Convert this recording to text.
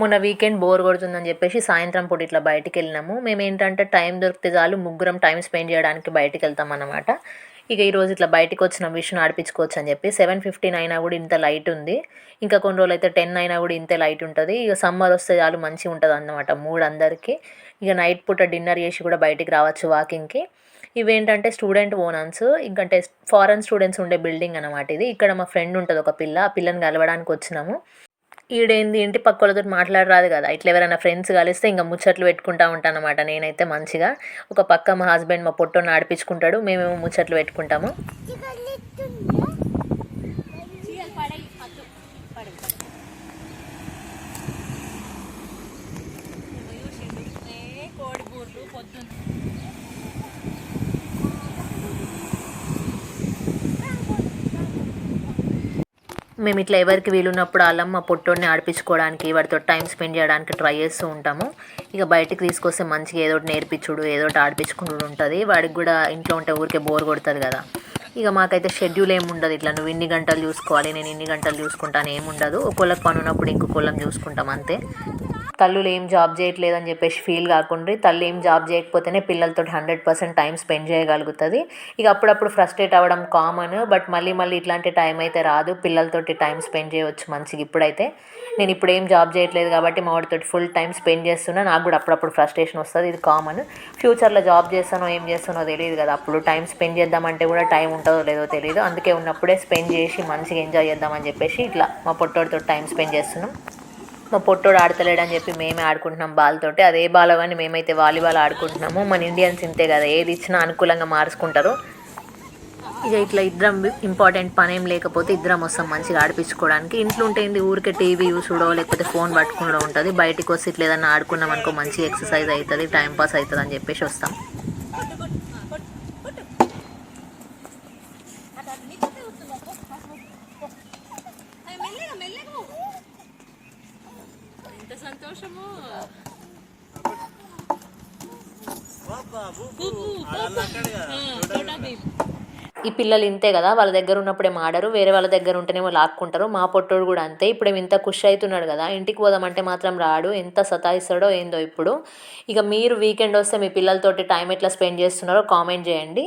మొన్న weekend bore కొడుతుందని చెప్పేసి సాయంత్రం పూట ఇట్లా బయటికి వెళ్ళినాము. మేము ఏంటంటే టైం దొరికితే చాలు ముగ్గురం టైం స్పెండ్ చేయడానికి బయటికి వెళ్తాం అన్నమాట. ఇక ఈరోజు ఇట్లా బయటకు వచ్చిన విషయం ఆడిపించుకోవచ్చు అని చెప్పి సెవెన్ ఫిఫ్టీన్ అయినా కూడా ఇంత లైట్ ఉంది. ఇంకా కొన్ని రోజులు అయితే టెన్ అయినా కూడా ఇంతే లైట్ ఉంటుంది. ఇక సమ్మర్ వస్తే చాలు మంచిగా ఉంటుంది అన్నమాట మూడు అందరికీ. ఇక నైట్ పూట డిన్నర్ చేసి కూడా బయటికి రావచ్చు వాకింగ్కి. ఇవేంటంటే స్టూడెంట్ ఓనర్స్ ఇంకంటే ఫారెన్ స్టూడెంట్స్ ఉండే బిల్డింగ్ అనమాట ఇది. ఇక్కడ మా ఫ్రెండ్ ఉంటుంది ఒక పిల్ల. ఆ పిల్లని కలవడానికి వచ్చినాము. ఈడేంది ఇంటి పక్క వాళ్ళతో మాట్లాడరాదు కదా. ఇట్లా ఎవరైనా ఫ్రెండ్స్ కలిస్తే ఇంకా ముచ్చట్లు పెట్టుకుంటా ఉంటాను అనమాట నేనైతే మంచిగా. ఒక పక్క మా హస్బెండ్ మా పొట్టో ఆడిపించుకుంటాడు మేమేమో ముచ్చట్లు పెట్టుకుంటాము. మేము ఇట్లా ఎవరికి వీలున్నప్పుడు అల్లం మా పొట్టోడిని ఆడిపించుకోవడానికి వాడితో టైం స్పెండ్ చేయడానికి ట్రై చేస్తూ ఉంటాము. ఇక బయటికి తీసుకొస్తే మంచిగా ఏదో ఒకటి నేర్పించుడు ఏదో ఒకటి ఆడిపించుకుంటూ ఉంటుంది. వాడికి కూడా ఇంట్లో ఉంటే ఊరికే బోర్ కొడుతుంది కదా. ఇక మాకైతే షెడ్యూల్ ఏమి ఉండదు. ఇట్లా నువ్వు ఇన్ని గంటలు చూసుకోవాలి నేను ఇన్ని గంటలు చూసుకుంటాను ఏముండదు ఒకళ్ళకి పని ఉన్నప్పుడు ఇంకొకళ్ళం చూసుకుంటాం అంతే. తల్లులు ఏం జాబ్ చేయట్లేదని చెప్పేసి ఫీల్ కాకుండా తల్లి ఏం జాబ్ చేయకపోతేనే పిల్లలతో హండ్రెడ్ పర్సెంట్ టైం స్పెండ్ చేయగలుగుతుంది. ఇక అప్పుడప్పుడు ఫ్రస్ట్రేట్ అవ్వడం కామన్ బట్ మళ్ళీ మళ్ళీ ఇట్లాంటి టైం అయితే రాదు. పిల్లలతోటి టైం స్పెండ్ చేయవచ్చు మంచిగా ఇప్పుడైతే. నేను ఇప్పుడు ఏం జాబ్ చేయట్లేదు కాబట్టి మా వాడితోటి ఫుల్ టైం స్పెండ్ చేస్తున్నా. నాకు కూడా అప్పుడప్పుడు ఫ్రస్ట్రేషన్ వస్తుంది. ఇది కామన్. ఫ్యూచర్లో జాబ్ చేస్తానో ఏం చేస్తానో తెలియదు కదా. అప్పుడు టైం స్పెండ్ చేద్దామంటే కూడా టైం ఉంటుందో లేదో తెలియదు. అందుకే ఉన్నప్పుడే స్పెండ్ చేసి మంచిగా ఎంజాయ్ చేద్దామని చెప్పేసి ఇట్లా మా పొట్టోడితో టైం స్పెండ్ చేస్తున్నాం. మా పొట్టోడు ఆడతలేడని చెప్పి మేమే ఆడుకుంటున్నాం బాల్ తోటి అదే బాల్ కానీ మేమైతే వాలీబాల్ ఆడుకుంటున్నాము. మన ఇండియన్స్ ఇంతే కదా. ఏది ఇచ్చినా అనుకూలంగా మార్చుకుంటారు ఇక ఇట్లా ఇద్దరం ఇంపార్టెంట్ పని ఏం లేకపోతే ఇద్దరం వస్తాం మంచిగా ఆడిపించుకోవడానికి. ఇంట్లో ఉంటే ఏంది? ఊరికే టీవీ చూడో లేకపోతే ఫోన్ పట్టుకుని ఉంటుంది. బయటికి వస్తే ఇట్లా ఏదన్నా ఆడుకున్నాం అనుకో మంచి ఎక్సర్సైజ్ అవుతుంది టైం పాస్ అవుతుంది అని చెప్పేసి వస్తాం. ఎంత సంతోషము ఈ పిల్లలు ఇంతే కదా వాళ్ళ దగ్గర ఉన్నప్పుడే మాడరు వేరే వాళ్ళ దగ్గర ఉంటేనేమో లాక్కుంటారు. మా పొట్టోడు కూడా అంతే ఇప్పుడు ఇంత ఖుషి అవుతున్నాడు కదా ఇంటికి పోదామంటే మాత్రం రాడు ఎంత సతాయిస్తాడో ఏందో ఇప్పుడు. ఇక మీరు వీకెండ్ వస్తే మీ పిల్లలతోటి టైం ఎట్లా స్పెండ్ చేస్తున్నారో కామెంట్ చేయండి.